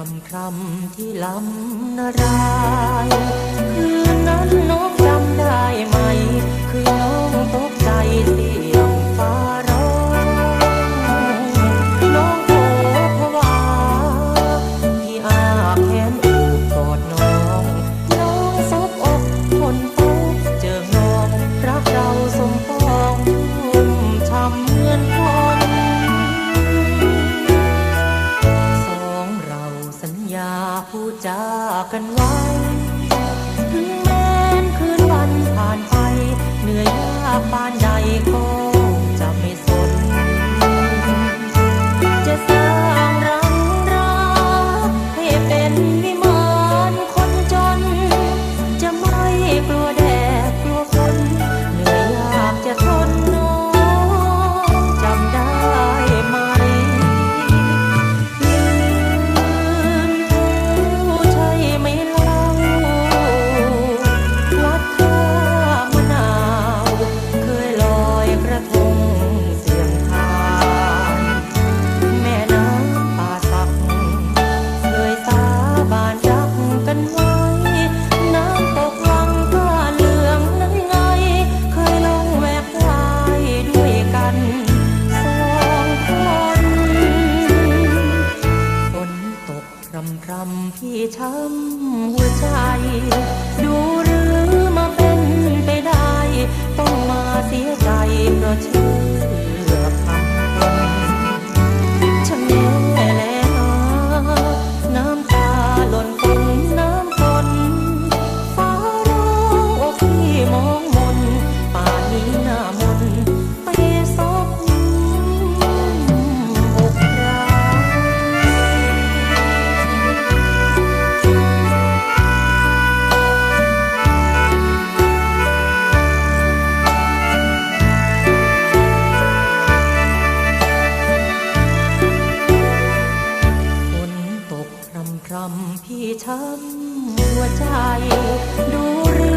คำคำที่ลำนารายคืนนั้นนกตา ผู้จากันไว้ำพี่ช้ำหัวใจ ดูหรือมาเป็นไปได้ ต้องมาเสียใจเพราะเธอ พร่ำพี่ช้ำหัวใจดูเร